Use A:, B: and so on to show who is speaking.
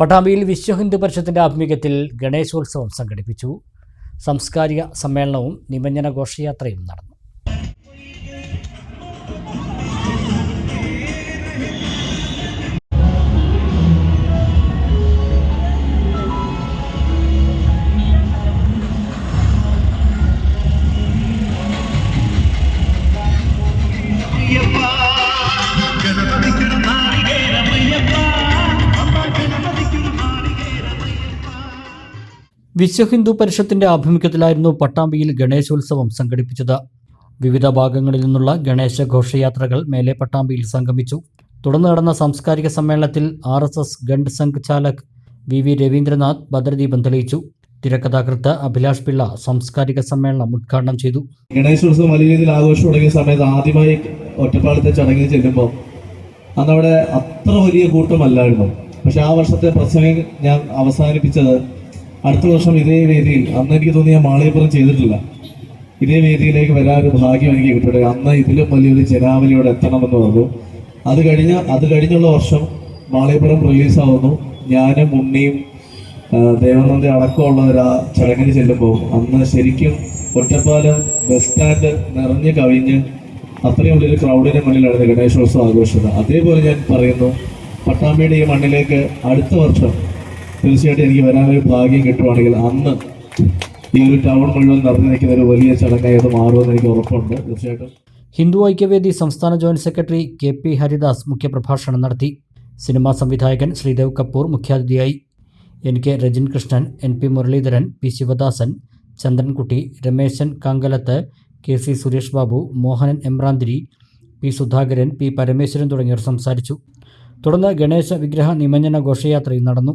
A: പട്ടാമ്പിയിൽ വിശ്വ ഹിന്ദു പരിഷത്തിന്റെ ആഭിമുഖ്യത്തിൽ ഗണേശോത്സവം സംഘടിപ്പിച്ചു. സാംസ്കാരിക സമ്മേളനവും നിമഞ്ജന ഘോഷയാത്രയും നടന്നു. വിശ്വ ഹിന്ദു പരിഷത്തിന്റെ ആഭിമുഖ്യത്തിലായിരുന്നു പട്ടാമ്പിയിൽ ഗണേശോത്സവം സംഘടിപ്പിച്ചത്. വിവിധ ഭാഗങ്ങളിൽ നിന്നുള്ള ഗണേശ ഘോഷയാത്രകൾ മേലെ പട്ടാമ്പിയിൽ സംഗമിച്ചു. തുടർന്ന് നടന്ന സാംസ്കാരിക സമ്മേളനത്തിൽ ആർ എസ് എസ് ഗണ്ട് സംഘ് ചാലക് വി വി രവീന്ദ്രനാഥ് ഭദ്രദീപം തെളിയിച്ചു. തിരക്കഥാകൃത്ത് അഭിലാഷ് പിള്ള സാംസ്കാരിക സമ്മേളനം ഉദ്ഘാടനം ചെയ്തു.
B: ഗണേശോത്സവം വലിയ രീതിയിൽ ആഘോഷം തുടങ്ങിയ സമയത്ത് ആദ്യമായി ഒറ്റപ്പാലത്തെ ചടങ്ങിൽ ചെല്ലുമ്പോൾ അന്നവിടെ അത്ര വലിയ കൂട്ടമല്ലായിരുന്നു. പക്ഷെ ആ വർഷത്തെ പ്രസംഗം ഞാൻ അവസാനിപ്പിച്ചത് അടുത്ത വർഷം ഇതേ വേദിയിൽ അന്ന് എനിക്ക് തോന്നി ഞാൻ മാളികപ്പുറം ചെയ്തിട്ടില്ല. ഇതേ വേദിയിലേക്ക് വരാൻ ഒരു ഭാഗ്യം എനിക്ക് കിട്ടട്ടെ അന്ന് ഇതിലും വലിയൊരു ജനാവലിയോടെ എത്തണമെന്ന് പറഞ്ഞു. അത് കഴിഞ്ഞ അത് കഴിഞ്ഞുള്ള വർഷം മാളികപ്പുറം റിലീസാവുന്നു ഞാനും ഉണ്ണിയും ദേവനന്ദി അടക്കമുള്ള അടക്കമുള്ളവർ ആ ചടങ്ങിന് ചെല്ലുമ്പോൾ അന്ന് ശരിക്കും ഒറ്റപ്പാലം ബസ് സ്റ്റാൻഡ് നിറഞ്ഞു കവിഞ്ഞ് അത്രയും വലിയൊരു ക്രൗഡിന് മുന്നിലായിരുന്നു ഗണേശോത്സവം ആഘോഷിച്ചത്. അതേപോലെ ഞാൻ പറയുന്നു പട്ടാമ്പിയുടെ ഈ മണ്ണിലേക്ക് അടുത്ത വർഷം തീർച്ചയായിട്ടും എനിക്ക് വരാനൊരു ഭാഗ്യം കിട്ടുവാണെങ്കിൽ അന്ന് ഈ ഒരു ടൗൺ മുഴുവൻ നിറഞ്ഞു നിൽക്കുന്ന ഒരു വലിയ ചടങ്ങായി അത് മാറുമെന്ന് എനിക്ക് ഉറപ്പുണ്ട്. തീർച്ചയായിട്ടും.
A: ഹിന്ദു ഐക്യവേദി സംസ്ഥാന joint secretary K P Haridas മുഖ്യപ്രഭാഷണം നടത്തി. സിനിമാ സംവിധായകൻ ശ്രീദേവ് കപൂർ മുഖ്യാതിഥിയായി. N K Rajin Krishnan N P Muraleedharan P Sivadasan Chandrankutty Rameshan Kankalath K C Suresh Babu Mohanan Embranthiri P Sudhakaran P Parameswaran തുടങ്ങിയവർ സംസാരിച്ചു. തുടർന്ന് ഗണേശ വിഗ്രഹ നിമഞ്ജന ഘോഷയാത്രയും നടന്നു.